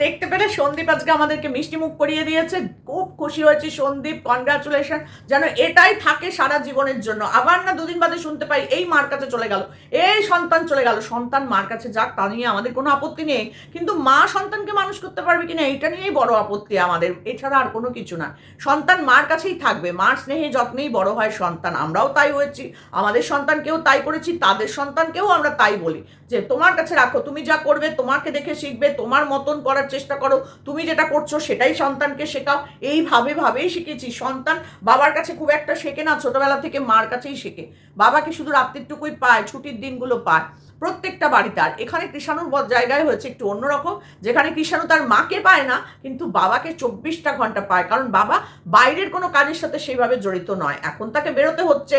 দেখতে পেলে সন্দীপ আজকে আমাদেরকে মিষ্টি মুখ করিয়ে দিয়েছে। খুব খুশি হয়েছি সন্দীপ কনগ্রাচুলেশন যেন এটাই থাকে সারা জীবনের জন্য। আবার না দুদিন বাদে শুনতে পাই, এই মার কাছে চলে গেল। এই সন্তান চলে গেল। সন্তান মার কাছে যাক, তা নিয়ে আমাদের কোনো আপত্তি নেই। কিন্তু মা সন্তানকে মানুষ করতে পারবে কিনা, এইটা নিয়েই বড় আপত্তি আমাদের। এছাড়া আর কোনো কিছু না। সন্তান মার কাছেই থাকবে। মার স্নেহে যত্নেই বড় হয় সন্তান। আমরাও তাই হয়েছি। আমাদের সন্তানকেও তাই করেছি, তাদের সন্তানকেও আমরা তাই বলি। যে তোমার কাছে রাখো, তুমি যা করবে তোমাকে দেখে শিখবে, তোমার মতন করার চেষ্টা করো, তুমি যেটা করছ সেটাই সন্তানকে শেখাও। এইভাবে ভাবেই শিখেছি। সন্তান বাবার কাছে খুব একটা শেখে না, ছোটবেলা থেকে মার কাছেই শেখে। বাবাকে শুধু রাত্রিটুকুই পায়, ছুটির দিনগুলো পায়। প্রত্যেকটা বাড়িতে। আর এখানে কৃষাণুর জায়গায় হয়েছে একটু অন্যরকম। যেখানে কৃষাণু তার মাকে পায় না, কিন্তু বাবাকে চব্বিশটা ঘণ্টা পায়। কারণ বাবা বাইরের কোনো কাজের সাথে সেইভাবে জড়িত নয়। এখন তাকে বেরোতে হচ্ছে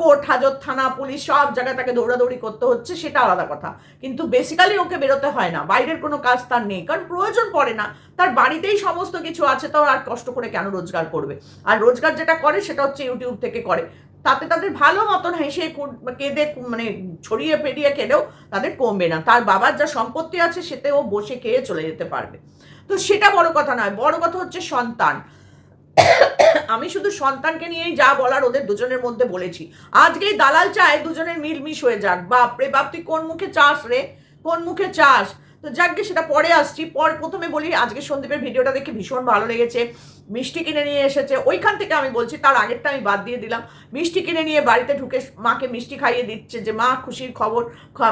কোর্ট, হাজত, থানা, পুলিশ সব জায়গায় তাকে দৌড়াদৌড়ি করতে হচ্ছে, সেটা আলাদা কথা। কিন্তু বেসিক্যালি ওকে বেরোতে হয় না। বাইরের কোনো কাজ তার নেই। কারণ প্রয়োজন পড়ে না। তার বাড়িতেই সমস্ত কিছু আছে, তো আর কষ্ট করে কেন রোজগার করবে? আর রোজগার যেটা করে, সেটা হচ্ছে ইউটিউব থেকে করে। তাতে তাদের ভালো মতন হেসে কেঁদে মানে ছড়িয়ে পেরিয়ে কেঁদেও তাদের কমবে না। তার বাবার যা সম্পত্তি আছে সেতে ও বসে খেয়ে চলে যেতে পারবে। তো সেটা বড় কথা নয়, বড় কথা হচ্ছে সন্তান। আমি শুধু সন্তানকে নিয়েই যা বলার ওদের দুজনের মধ্যে বলেছি। আজকেই দালাল চায় দুজনের মিলমিশ হয়ে যাক। বাপরে, বাপ, তুই কোন মুখে চাস রে? কোন মুখে চাস? তো যাকগে সেটা পরে আসছি। পর প্রথমে বলি, আজকে সন্দীপের ভিডিওটা দেখে ভীষণ ভালো লেগেছে। মিষ্টি কিনে নিয়ে এসেছে। ওইখান থেকে আমি বলছি, তার আগেরটা আমি বাদ দিয়ে দিলাম। মিষ্টি কিনে নিয়ে বাড়িতে ঢুকে মাকে মিষ্টি খাইয়ে দিচ্ছে যে, মা, খুশির খবর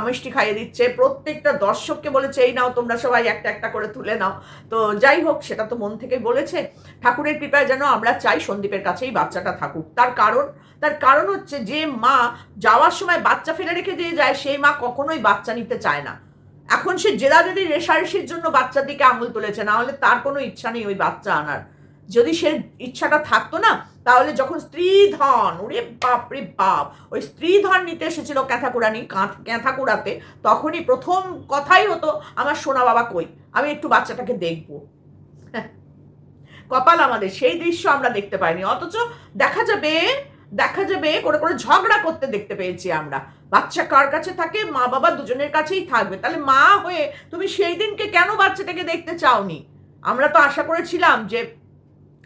মিষ্টি খাইয়ে দিচ্ছে। প্রত্যেকটা দর্শককে বলেছে, এই নাও, তোমরা সবাই একটা একটা করে তুলে নাও। তো যাই হোক, সেটা তো মন থেকে বলেছে। ঠাকুরের কৃপায় যেন আমরা চাই সন্দীপের কাছেই বাচ্চাটা থাকুক। তার কারণ তার কারণ হচ্ছে যে, মা যাওয়ার সময় বাচ্চা ফেলে রেখে দিয়ে যায়, সেই মা কখনোই বাচ্চা নিতে চায় না। এখন সে জেদাজেদি রেশারেশির জন্য বাচ্চার দিকে আঙুল তুলেছে, না হলে তার কোনো ইচ্ছা নেই ওই বাচ্চা আনার। যদি সে ইচ্ছাটা থাকতো না, তাহলে যখন স্ত্রী ধন ওরে বাপ রে বাপ, ওই স্ত্রী ধন নিতে এসেছিল ক্যাথাকুড়ানি ক্যাথাকুড়াতে তখনই প্রথম কথাই হতো, আমার সোনা বাবা কই? আমি একটু বাচ্চাটাকে দেখব। কপাল আমাদের, সেই দৃশ্য আমরা দেখতে পাইনি। অথচ দেখা যাবে দেখা যাবে করে করে ঝগড়া করতে দেখতে পেয়েছি আমরা। বাচ্চা কার কাছে থাকে? মা বাবা দুজনের কাছেই থাকবে। তাহলে মা হয়ে তুমি সেই দিনকে কেন বাচ্চাটাকে দেখতে চাওনি? আমরা তো আশা করেছিলাম যে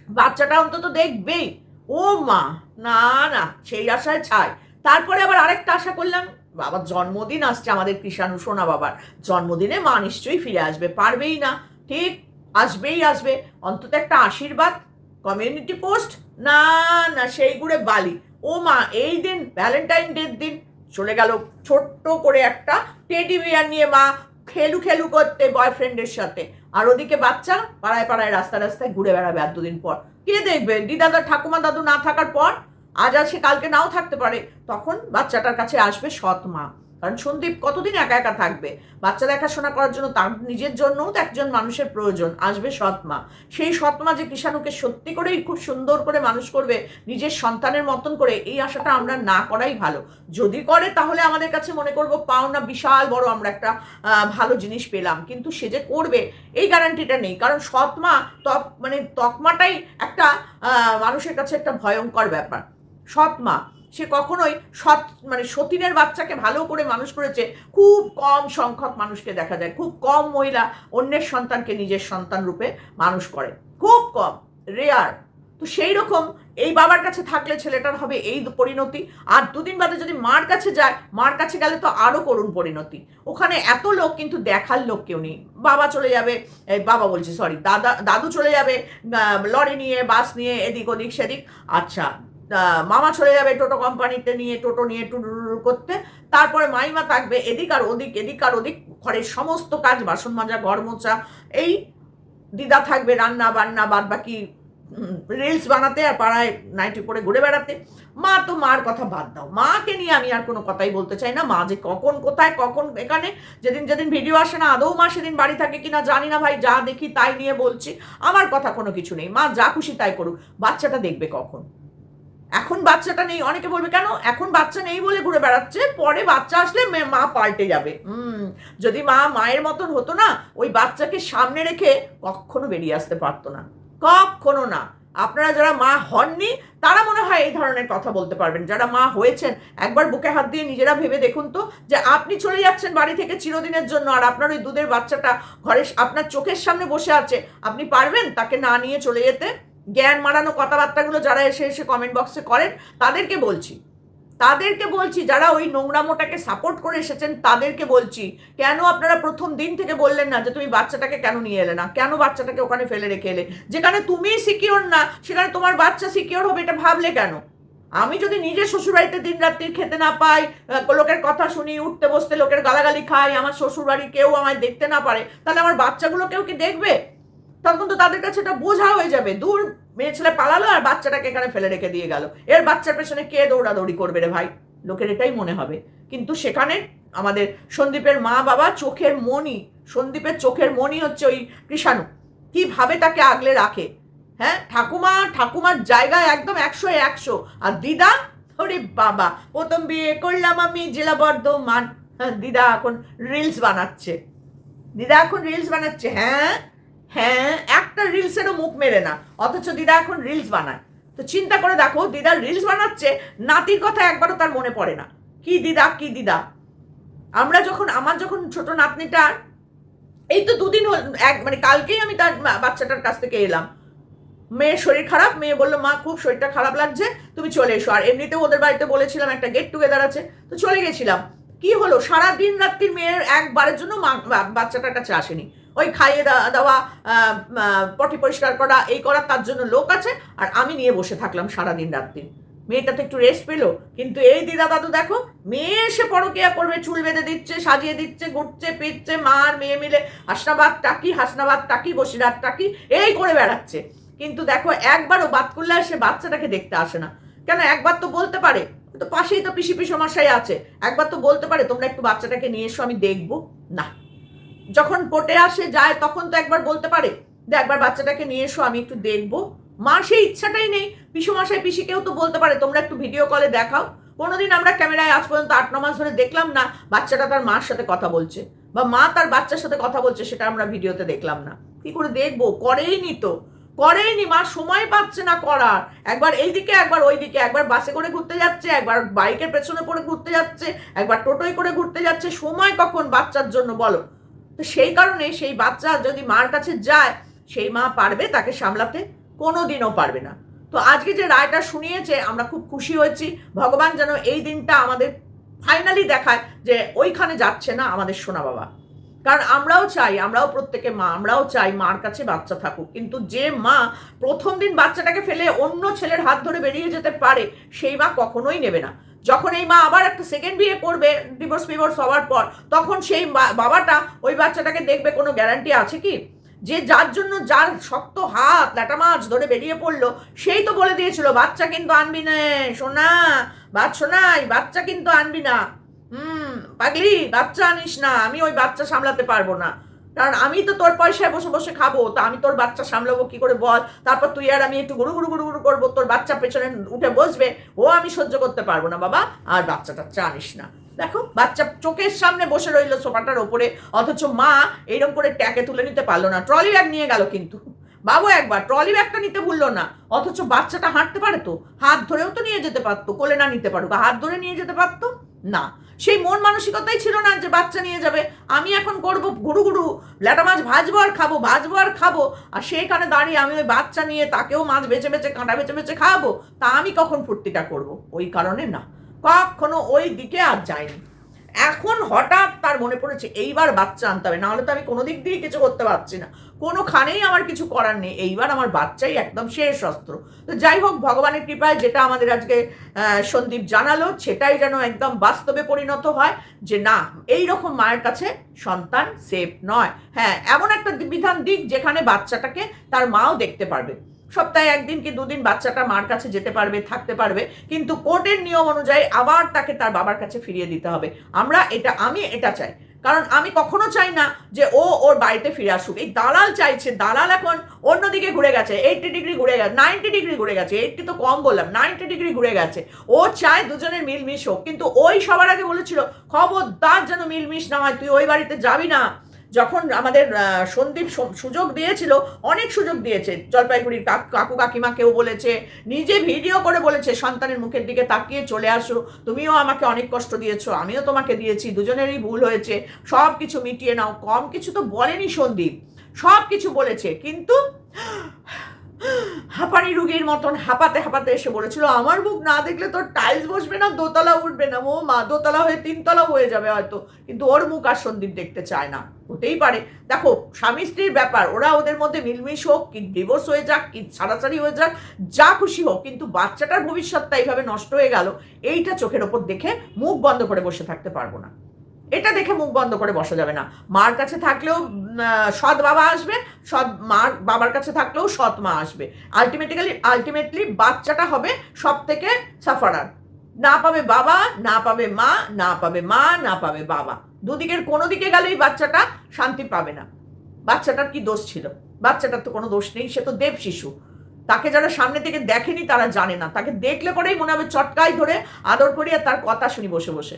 বাচ্চাটা অন্তত দেখবেই। ও মা, না না, সেই আশায় ছাই। তারপরে আবার আরেকটা আশা করলাম, বাবার জন্মদিন আসছে আমাদের কৃষাণু সোনা বাবার। জন্মদিনে মা নিশ্চয়ই ফিরে আসবে, পারবেই না। ঠিক, আসবেই আসবে। অন্তত একটা আশীর্বাদ কমিউনিটি পোস্ট না না, সেই গুড়ে বালি। ও মা, এই দিন ভ্যালেন্টাইন ডের দিন চলে গেল ছোট্ট করে একটা টেডি বিয়ার নিয়ে মা খেলু খেলু করতে বয়ফ্রেন্ডের সাথে। আর ওদিকে বাচ্চা পাড়ায় পাড়ায় রাস্তা রাস্তায় ঘুরে বেড়াবে আর দুদিন পর। কে দেখবে, দিদাদা, ঠাকুমা, দাদু না থাকার পর আজ আছে কালকে নাও থাকতে পারে। তখন বাচ্চাটার কাছে আসবে সৎ মা। কারণ সন্দীপ কতদিন একা একা থাকবে? বাচ্চা দেখাশোনা করার জন্য তার নিজের জন্যও তো একজন মানুষের প্রয়োজন, আসবে সৎ মা সেই সৎ মা যে কিষাণুকে সত্যি করেই খুব সুন্দর করে মানুষ করবে, নিজের সন্তানের মতন করে, এই আশাটা আমরা না করাই ভালো। যদি করে, তাহলে আমাদের কাছে মনে করব পাওনা বিশাল বড় আমরা একটা ভালো জিনিস পেলাম। কিন্তু সে যে করবে, এই গ্যারান্টিটা নেই। কারণ সৎ মা তক মানে তকমাটাই একটা মানুষের কাছে একটা ভয়ঙ্কর ব্যাপার। সৎ মা সে কখনোই সৎ মানে সতীনের বাচ্চাকে ভালো করে মানুষ করেছে, খুব কম সংখ্যক মানুষকে দেখা যায়। খুব কম মহিলা অন্যের সন্তানকে নিজের সন্তান রূপে মানুষ করে। খুব কম রেয়ার তো সেই রকম এই বাবার কাছে থাকলে ছেলেটার হবে এই পরিণতি। আর দুদিন বাদে যদি মার কাছে যায়, মার কাছে গেলে তো আরও করুণ পরিণতি। ওখানে এত লোক কিন্তু দেখার লোক কেউ নেই। বাবা চলে যাবে বাবা বলছি সরি দাদা, দাদু চলে যাবে লরি নিয়ে, বাস নিয়ে, এদিক ওদিক, সেদিক। আচ্ছা মামা চলে যাবে টোটো কোম্পানিতে নিয়ে, টোটো নিয়ে টুরু করতে। তারপরে মাইমা থাকবে এদিক আর ওদিক, এদিক আর ওদিক, ঘরের সমস্ত কাজ, বাসন মাজা, ঘর মোচা এই দিদা থাকবে রান্না বান্না বাদ বাকি রিলস বানাতে আর পাড়ায় নাইটি পরে ঘুরে বেড়াতে। মা তো মার কথা বাদ দাও। মাকে নিয়ে আমি আর কোনো কথাই বলতে চাই না। মা যে কখন, কোথায়, কখন, এখানে, যেদিন যেদিন ভিডিও আসে না, আদৌ মা সেদিন বাড়ি থাকে কিনা জানি না ভাই, যা দেখি তাই নিয়ে বলছি। আমার কথা কোনো কিছু নেই। মা যা খুশি তাই করুক। বাচ্চাটা দেখবে কখন। এখন বাচ্চাটা নেই, অনেকে বলবে, কেন? এখন বাচ্চা নেই বলে ঘুরে বেড়াচ্ছে, পরে বাচ্চা আসলে মা পাল্টে যাবে। হুম, যদি মা মায়ের মতন হতো না, ওই বাচ্চাকে সামনে রেখে কখনো বেরিয়ে আসতে পারতো না। কখনো না। আপনারা যারা মা হননি, তারা মনে হয় এই ধরনের কথা বলতে পারবেন। যারা মা হয়েছেন, একবার বুকে হাত দিয়ে নিজেরা ভেবে দেখুন তো যে আপনি চলে যাচ্ছেন বাড়ি থেকে চিরদিনের জন্য, আর আপনার ওই দুধের বাচ্চাটা ঘরে, আপনার চোখের সামনে বসে আছে। আপনি পারবেন তাকে না নিয়ে চলে যেতে? জ্ঞান মারানো কথাবার্তাগুলো যারা এসে এসে কমেন্ট বক্সে করেন, তাদেরকে বলছি। তাদেরকে বলছি, যারা ওই নোংরামোটাকে সাপোর্ট করে এসেছেন, তাদেরকে বলছি, কেন আপনারা প্রথম দিন থেকে বললেন না যে তুমি বাচ্চাটাকে কেন নিয়ে এলে না? কেন বাচ্চাটাকে ওখানে ফেলে রেখে এলে? যেখানে তুমি সিকিওর না, সেখানে তোমার বাচ্চা সিকিওর হবে, এটা ভাবলে কেন? আমি যদি নিজে শ্বশুরবাড়িতে দিন রাত্রি খেতে না পাই লোকের কথা শুনি, উঠতে বসতে লোকের গালাগালি খাই, আমার শ্বশুরবাড়ি কেউ আমায় দেখতে না পারে, তাহলে আমার বাচ্চাগুলো কেউ কি দেখবে? তখন তো তাদের কাছে এটা বোঝা হয়ে যাবে। দূর মেয়ে ছেলে পালালো আর বাচ্চাটাকে এখানে ফেলে রেখে দিয়ে গেল। এর বাচ্চার পেছনে কে দৌড়াদৌড়ি করবে রে ভাই? লোকের এটাই মনে হবে। কিন্তু সেখানে আমাদের সন্দীপের মা বাবা চোখের মনি সন্দীপের চোখের মনি হচ্ছে ওই কৃষাণু। কীভাবে তাকে আগলে রাখে? হ্যাঁ ঠাকুমা ঠাকুমার জায়গায় একদম একশো একশো। আর দিদা? ওরে বাবা প্রথম বিয়ে করলাম আমি জেলা বর্ধমান। হ্যাঁ, দিদা এখন রিলস বানাচ্ছে। দিদা এখন রিলস বানাচ্ছে হ্যাঁ? হ্যাঁ একটা রিলসেরও মুখ মেরে না। অথচ দিদা এখন রিলস বানায়। তো চিন্তা করে দেখো, দিদা রিলস বানাচ্ছে, নাতির কথা একবারও তার মনে পড়ে না। কি দিদা কি দিদা? আমরা যখন, আমার যখন ছোট নাতনিটার এই তো দুদিন হল, এক মানে কালকেই আমি তার বাচ্চাটার কাছ থেকে এলাম। মেয়ের শরীর খারাপ, মেয়ে বলল, মা, খুব শরীরটা খারাপ লাগছে, তুমি চলে এসো। আর এমনিতেও ওদের বাড়িতে বলেছিলাম, একটা গেট টুগেদার আছে। তো চলে গেছিলাম। কি হলো? সারা দিন রাত্রির মেয়ের একবারের জন্য মা বাচ্চাটার কাছে আসেনি। ওই খাইয়ে দেওয়া পটি পরিষ্কার করা, এই করা, তার জন্য লোক আছে। আর আমি নিয়ে বসে থাকলাম সারা দিন। রাত্রি মেয়েটা তো একটু রেস্ট পেল। কিন্তু এই দিদা দাদু দেখো, মেয়ে এসে পরকিয়া করবে, চুল বেঁধে দিচ্ছে, সাজিয়ে দিচ্ছে, ঘুরছে পিটছে মার, মেয়ে মিলে, হাসনাবাদ টাকি হাসনাবাদ টাকি বসিরাত টাকি, এই করে বেড়াচ্ছে। কিন্তু দেখো একবারও বাদ করলে সে বাচ্চাটাকে দেখতে আসে না। কেন, একবার তো বলতে পারে, তো পাশেই তো পিসি পিসমশাই আছে। একবার তো বলতে পারে, তোমরা একটু বাচ্চাটাকে নিয়ে এসো, আমি দেখব। না। যখন কোর্টে আসে, যায়, তখন তো একবার বলতে পারে যে একবার বাচ্চাটাকে নিয়ে এসো, আমি একটু দেখব। মা সেই ইচ্ছাটাই নেই। পিসুমশাই, পিসিকেও তো বলতে পারে, তোমরা একটু ভিডিও কলে দেখাও। কোনোদিন আমরা ক্যামেরায় আজ পর্যন্ত আট, ন মাস ধরে দেখলাম না, বাচ্চাটা তার মার সাথে কথা বলছে বা মা তার বাচ্চার সাথে কথা বলছে, সেটা আমরা ভিডিওতে দেখলাম না। কি করে দেখব? করেই নি তো। করেইনি। মা সময় পাচ্ছে না করার। একবার এইদিকে, একবার ওইদিকে। একবার বাসে করে ঘুরতে যাচ্ছে, একবার বাইকের পেছনে পড়ে ঘুরতে যাচ্ছে, একবার টোটোয় করে ঘুরতে যাচ্ছে। সময় কখন বাচ্চার জন্য বলো? তো সেই কারণে সেই বাচ্চা যদি মার কাছে যায়, সেই মা পারবে, তাকে সামলাতে কোনো দিনও পারবে না। তো আজকে যে রায়টা শুনিয়েছে, আমরা খুব খুশি হয়েছি। ভগবান যেন এই দিনটা আমাদের ফাইনালি দেখায় যে ওইখানে যাচ্ছে না আমাদের সোনা বাবা। কারণ আমরাও চাই, আমরাও প্রত্যেকে মা, আমরাও চাই মার কাছে বাচ্চা থাকুক। কিন্তু যে মা প্রথম দিন বাচ্চাটাকে ফেলে অন্য ছেলের হাত ধরে বেরিয়ে যেতে পারে, সেই মা কখনোই নেবে না। যখন এই মা আবার একটা সেকেন্ড বিয়ে করবে ডিভোর্স ফিভোর্স হওয়ার পর, তখন সেই বাবাটা ওই বাচ্চাটাকে দেখবে কোনো গ্যারান্টি আছে কি? যে যার জন্য যার শক্ত হাত ল্যাটা মাছ ধরে বেরিয়ে পড়ল, সেই তো বলে দিয়েছিল, বাচ্চা কিন্তু আনবি না, সোনা বাদ শোনাই বাচ্চা কিন্তু আনবি না। হুম, পাগলি, বাচ্চা আনিস না, আমি ওই বাচ্চা সামলাতে পারব না। কারণ আমি তো তোর পয়সায় বসে বসে খাব, তা আমি তোর বাচ্চা সামলাবো কি করে বল? তারপর তুই আর আমি একটু গুরু গুরু গুরু গুরু করব, তোর বাচ্চা পেছনে উঠে বসবে, ও আমি সহ্য করতে পারব না বাবা, আর বাচ্চা টাচ্চা আনিস না। দেখো, বাচ্চা চোখের সামনে বসে রইল সোফাটার ওপরে, অথচ মা এইরকম করে ট্যাকে তুলে নিতে পারল না, ট্রলি ব্যাগ নিয়ে গেল কিন্তু। বাবু একবার, ট্রলি ব্যাগটা নিতে ভুললো না, অথচ বাচ্চাটা হাঁটতে পারে তো হাত ধরেও তো নিয়ে যেতে পারতো, কোলে না নিতে পারুক হাত ধরে নিয়ে যেতে পারতো? না। সেই মন মানসিকতাই ছিল না যে বাচ্চা নিয়ে যাবে। আমি এখন করব গুরু গুরু, ল্যাটা মাছ ভাজবো আর খাব, ভাজবো আর খাব। আর সেইখানে দাঁড়িয়ে আমি ওই বাচ্চা নিয়ে তাকেও মাছ বেছে বেছে কাঁটা বেছে বেছে খাওয়াবো তা আমি কখন ফুর্তিটা করব? ওই কারণে না। কখনো ওই দিকে আর যায়নি এখন হঠাৎ তার মনে পড়েছে, এইবার বাচ্চা আনতে হবে। নাহলে তো আমি কোনো দিক দিয়ে কিছু করতে পারছি না। কোনোখানেই আমার কিছু করার নেই। এইবার আমার বাচ্চাই একদম শেষ অস্ত্র। তো যাই হোক, ভগবানের কৃপায় যেটা আমাদের আজকে সন্দীপ জানালো, সেটাই যেন একদম বাস্তবে পরিণত হয় যে না এই রকম মায়ের কাছে সন্তান সেফ নয়। হ্যাঁ এমন একটা বিধান দিক যেখানে বাচ্চাটাকে তার মাও দেখতে পারবে। সপ্তাহে একদিন কি দুদিন বাচ্চাটা মার কাছে যেতে পারবে, থাকতে পারবে, কিন্তু কোর্টের নিয়ম অনুযায়ী আবার তাকে তার বাবার কাছে ফিরিয়ে দিতে হবে। আমরা এটা, আমি এটা চাই। কারণ আমি কখনো চাই না যে ও ওর বাড়িতে ফিরে আসুক। এই দালাল চাইছে, দালাল এখন অন্যদিকে ঘুরে গেছে। এইটি ডিগ্রি ঘুরে গেছে নাইনটি ডিগ্রি ঘুরে গেছে এইটটি তো কম বললাম নাইনটি ডিগ্রি ঘুরে গেছে। ও চায় দুজনের মিলমিশ হোক, কিন্তু ওই সবার আগে বলেছিল, খবরদার যেন মিলমিশ না হয়, তুই ওই বাড়িতে যাবি না। যখন আমাদের সন্দীপ সুযোগ দিয়েছিল, অনেক সুযোগ দিয়েছে। জলপাইগুড়ির কাকু কাকু কাকিমাকেও বলেছে, নিজে ভিডিও করে বলেছে, সন্তানের মুখের দিকে তাকিয়ে চলে আসো। তুমিও আমাকে অনেক কষ্ট দিয়েছ, আমিও তোমাকে দিয়েছি, দুজনেরই ভুল হয়েছে। সব কিছু মিটিয়ে নাও, কম কিছু তো বলেনি সন্দীপ। সব কিছু বলেছে, কিন্তু হাঁপানি রুগীর মতন হাঁপাতে হাঁপাতে এসে বলেছিল আমার মুখ না দেখলে তোর টাইলস বসবে না, দোতলা উঠবে না। ও মা, দোতলা হয়ে তিনতলা হয়ে যাবে হয়তো। কিন্তু ওর মুখ আর সন্দীপ দেখতে চায় না। হতেই পারে। দেখো, স্বামী স্ত্রীর ব্যাপার, ওরা ওদের মধ্যে মিলমিশ হোক, কি ডিভোর্স হয়ে যাক, কি ছাড়াছাড়ি হয়ে যাক, যা খুশি হোক, কিন্তু বাচ্চাটার ভবিষ্যৎটা এইভাবে নষ্ট হয়ে গেল, এইটা চোখের ওপর দেখে মুখ বন্ধ করে বসে থাকতে পারব না। এটা দেখে মুখ বন্ধ করে বসা যাবে না। মার কাছে থাকলেও সৎ বাবা আসবে, সৎ মার, বাবার কাছে থাকলেও সৎ মা আসবে। আলটিমেটিক্যালি আলটিমেটলি বাচ্চাটা হবে সব থেকে সাফারার না পাবে বাবা, না পাবে মা, না পাবে মা, না পাবে বাবা। দুদিকের কোনো দিকে গেলেই বাচ্চাটা শান্তি পাবে না। বাচ্চাটার কি দোষ ছিল? বাচ্চাটার তো কোনো দোষ নেই, সে তো দেব শিশু। তাকে যারা সামনে থেকে দেখেনি তারা জানে না। তাকে দেখলে পরেই মনে হবে চটকাই ধরে আদর করি আর তার কথা শুনি বসে বসে।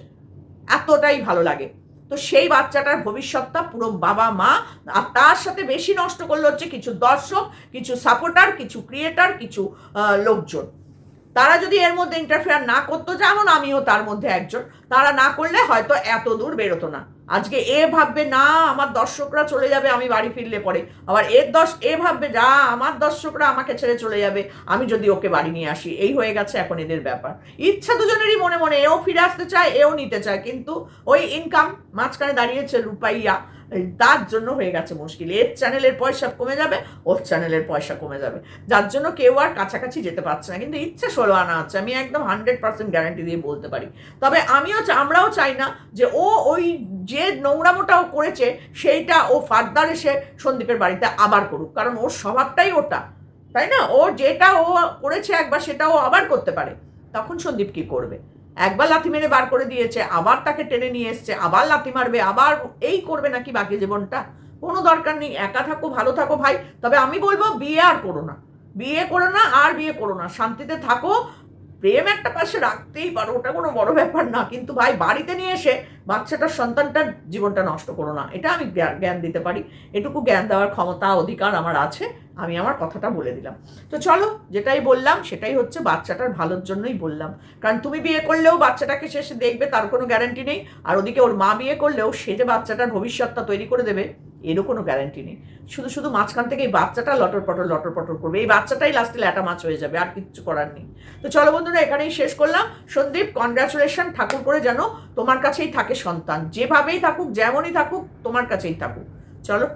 এতটাই ভালো লাগে। তো সেই বাচ্চাটার ভবিষ্যৎটা পুরো বাবা, মা আর তার সাথে বেশি নষ্ট করল হচ্ছে কিছু দর্শক, কিছু সাপোর্টার কিছু ক্রিয়েটার কিছু লোকজন। তারা যদি এর মধ্যে ইন্টারফেয়ার না করতো, যেমন আমিও তার মধ্যে একজন, তারা না করলে হয়তো এত দূর বেরোতো না। আজকে এ ভাববে, না, আমার দর্শকরা চলে যাবে, আমি বাড়ি ফিরলে পরে। আবার এর দশ, এ ভাববে, যা, আমার দর্শকরা আমাকে ছেড়ে চলে যাবে, আমি যদি ওকে বাড়ি নিয়ে আসি। এই হয়ে গেছে এখন এদের ব্যাপার। ইচ্ছা দুজনেরই মনে মনে, এও ফিরে আসতে চায়, এও নিতে চায়, কিন্তু ওই ইনকাম মাঝখানে দাঁড়িয়েছে রূপাইয়া তার জন্য হয়ে গেছে মুশকিল। এর চ্যানেলের পয়সা কমে যাবে, ওর চ্যানেলের পয়সা কমে যাবে। যার জন্য কেউ আর কাছাকাছি যেতে পারছে না, কিন্তু ইচ্ছে ষোলো আনা আছে, আমি একদম হান্ড্রেড পার্সেন্ট গ্যারান্টি দিয়ে বলতে পারি। তবে আমিও আমরাও চাই না যে ও ওই যে নোংরামোটা ও করেছে, সেইটা ও ফার্দার এসে সন্দীপের বাড়িতে আবার করুক। কারণ ওর স্বভাবটাই ওটা, তাই না? ও যেটা ও করেছে একবার, সেটা ও আবার করতে পারে। তখন সন্দীপ কি করবে? একবার লাথি মেরে বার করে দিয়েছে, আবার তাকে টেনে নিয়ে এসছে, আবার লাথি মারবে, আবার এই করবে নাকি বাকি জীবনটা? কোনো দরকার নেই, একা থাকো, ভালো থাকো ভাই। তবে আমি বলব, বিয়ে আর করো না। বিয়ে করো না আর বিয়ে করো না। শান্তিতে থাকো প্রেম একটা পাশে রাখতেই পারো, ওটা কোনো বড় ব্যাপার না। কিন্তু ভাই, বাড়িতে নিয়ে এসে বাচ্চাটার সন্তানটার জীবনটা নষ্ট করো না। এটা আমি জ্ঞান দিতে পারি। এটুকু জ্ঞান দেওয়ার ক্ষমতা, অধিকার আমার আছে। আমি আমার কথাটা বলে দিলাম। তো চলো, যেটাই বললাম, সেটাই হচ্ছে বাচ্চাটার ভালোর জন্যই বললাম। কারণ তুমি বিয়ে করলেও বাচ্চাটাকে শেষে দেখবে, তার কোনো গ্যারান্টি নেই। আর ওদিকে ওর মা বিয়ে করলেও সে যে বাচ্চাটার ভবিষ্যৎটা তৈরি করে দেবে এরও কোনো গ্যারান্টি নেই। শুধু শুধু মাঝখান থেকে এই বাচ্চাটা লটর পটর লটর পটর করবে। এই বাচ্চাটাই লাস্টে ল্যাটা মাছ হয়ে যাবে, আর কিচ্ছু করার নেই। তো চলো বন্ধুরা, এখানেই শেষ করলাম। সন্দীপ কনগ্রাচুলেশন ঠাকুর করে যেন তোমার কাছেই থাকে সন্তান। যেভাবেই থাকুক, যেমনই থাকুক, তোমার কাছেই থাকুক। চলো